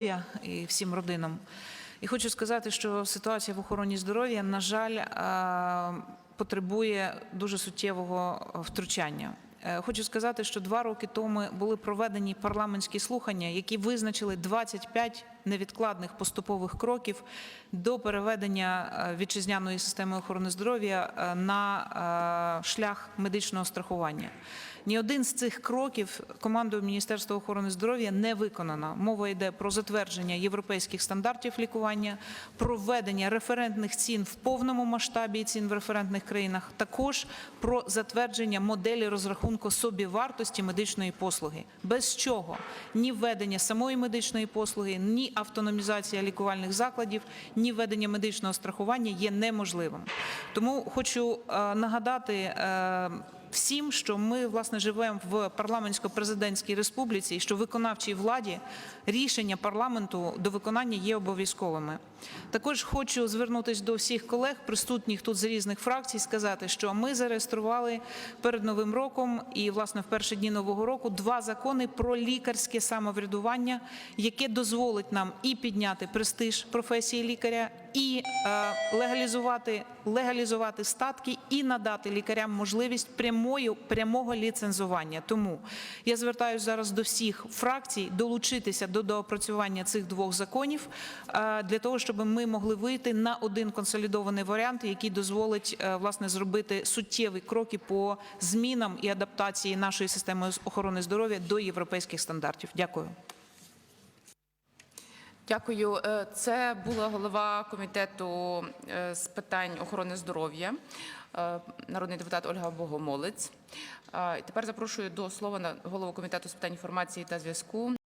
здоров'я і всім родинам. І хочу сказати, що ситуація в охороні здоров'я, на жаль, потребує дуже суттєвого втручання. Е, Хочу сказати, що два роки тому були проведені парламентські слухання, які визначили 25 невідкладних поступових кроків до переведення е, вітчизняної системи охорони здоров'я е, на шлях медичного страхування. Ні один з цих кроків командою Міністерства охорони здоров'я не виконано. Мова йде про затвердження європейських стандартів лікування, про введення референтних цін в повному масштабі цін в референтних країнах, також про затвердження моделі розрахунку собівартості медичної послуги, без чого ні введення самої медичної послуги, ні автономізація лікувальних закладів, ні введення медичного страхування є неможливим. Тому хочу е, нагадати. Всім, що ми власне живемо в парламентсько-президентській республіці, і що виконавчій владі рішення парламенту до виконання є обов'язковими. Також хочу звернутися до всіх колег, присутніх тут з різних фракцій, сказати, що ми зареєстрували перед новим роком і власне в перші дні нового року два закони про лікарське самоврядування, яке дозволить нам і підняти престиж професії лікаря, і е, легалізувати, легалізувати статки, і надати лікарям можливість прямої прямого ліцензування. Тому я звертаюся зараз до всіх фракцій долучитися до доопрацювання цих двох законів е, для того, щоб ми могли вийти на один консолідований варіант, який дозволить е, власне зробити суттєві кроки по змінам і адаптації нашої системи охорони здоров'я до європейських стандартів. Дякую. Дякую. Е, Це була голова комітету е, з питань охорони здоров'я, е, народний депутат Ольга Богомолець. Тепер запрошую до слова голову комітету з питань інформації та зв'язку